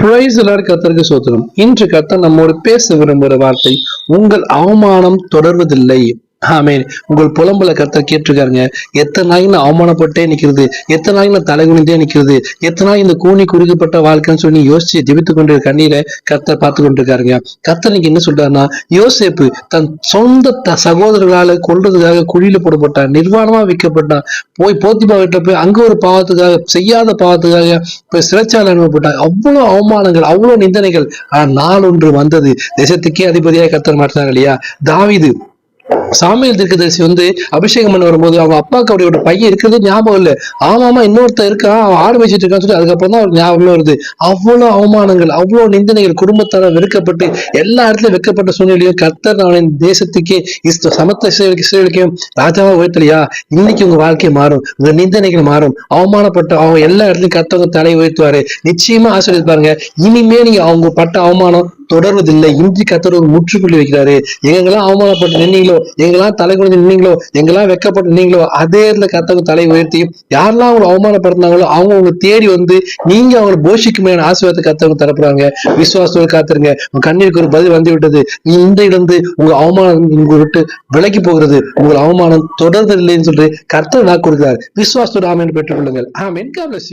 கத்தருக்கு சோத்திரம். இன்று கத்தர் நம்மோடு பேச விரும்புகிற வார்த்தை உங்கள் அவமானம் தொடர்வதில்லை. ஆமீன். உங்கள் புலம்புல கத்த கேட்டிருக்காருங்க. எத்தனை நாள் நான் அவமானப்பட்டே நிற்கிறது எத்தனை நாள் நான் தலைகுனிந்தே நிற்கிறது எத்தனை நாள் இந்த கூனி குறுக்கப்பட்ட வாழ்க்கைன்னு சொல்லி யோசிச்சு ஜெபித்து கொண்டு கண்ணீரை கத்தர் பார்த்து கொண்டிருக்காருங்க. கத்தர் இன்னைக்கு என்ன சொல்றாருன்னா யோசேப்பு தன் சொந்த த- சகோதரர்களால கொல்றதுக்காக குழியில போடப்பட்டான் நிர்வாணமா விற்கப்பட்டான் போய் போத்திபா வீட்டுல போய் அங்க ஒரு பாவத்துக்காக செய்யாத பாவத்துக்காக போய் சிறைச்சாலை அனுப்பப்பட்டான் அவ்வளவு அவமானங்கள் அவ்வளவு நிந்தனைகள். ஆனா நாள் ஒன்று வந்தது. தேசத்துக்கே அதிபதியாக கத்தர் மாட்டாங்க இல்லையா? தாவிது சாமியல் தீர்க்கதரிசி வந்து அபிஷேகம் பண்ண வரும்போது அவங்க அப்பாவுக்கு அவரோட பையன் இருக்கிறது ஞாபகம் இல்ல. ஆமாமா இன்னொருத்தன் இருக்கான் அவன் ஆடு வச்சுட்டு இருக்கான்னு சொல்லி அதுக்கப்புறம் தான் அவர் ஞாபகமே வருது. அவ்வளவு அவமானங்கள் அவ்வளவு நிந்தனைகள் குடும்பத்தால வெறுக்கப்பட்டு எல்லா இடத்துலயும் வெட்கப்பட்ட சூழ்நிலையும் கர்த்தர் அவனின் தேசத்துக்கே இஸ்த சமத்த இஸ்ரேலுக்கும் ராஜாவா உயர்த்தலையா? இன்னைக்கு உங்க வாழ்க்கை மாறும் உங்க நிந்தனைகள் மாறும். அவமானப்பட்ட அவங்க எல்லா இடத்துலயும் கர்த்தவங்க தலை உயர்த்துவாரு. நிச்சயமா ஆசீர்வதிப்பாருங்க. இனிமே நீங்க அவங்க பட்ட அவமானம் தொடர்வதில்லை. இன்றி கத்தர் ஒரு முற்றுப்புள்ளி வைக்கிறாரு. எங்கெல்லாம் அவமானப்பட்டு நின்னீங்களோ எங்கெல்லாம் தலை குனிஞ்சு நின்னீங்களோ எங்கெல்லாம் வெக்கப்பட்டு நின்னீங்களோ அதே இடத்துல கத்தவங்க தலை உயர்த்தி யாரெல்லாம் அவங்க அவமானப்படுத்தினாங்களோ அவங்க அவங்க தேடி வந்து நீங்க அவங்களை போஷிக்குமே ஆசீர்வாதத்தை கத்தவங்க தரப்புறாங்க விசுவாசத்தோடு காத்துருங்க. உங்க கண்ணீருக்கு ஒரு பதில் வந்து விட்டது நீ இந்த இடந்து உங்க அவமானம் விட்டு விலகி போகிறது. உங்கள் அவமானம் தொடர்வதில்லைன்னு சொல்லிட்டு கர்த்தர் நான் கொடுக்கிறார். விசுவாசத்தோடு ஆமேன் பெற்றுக் கொள்ளுங்கள் ஆமேன். God bless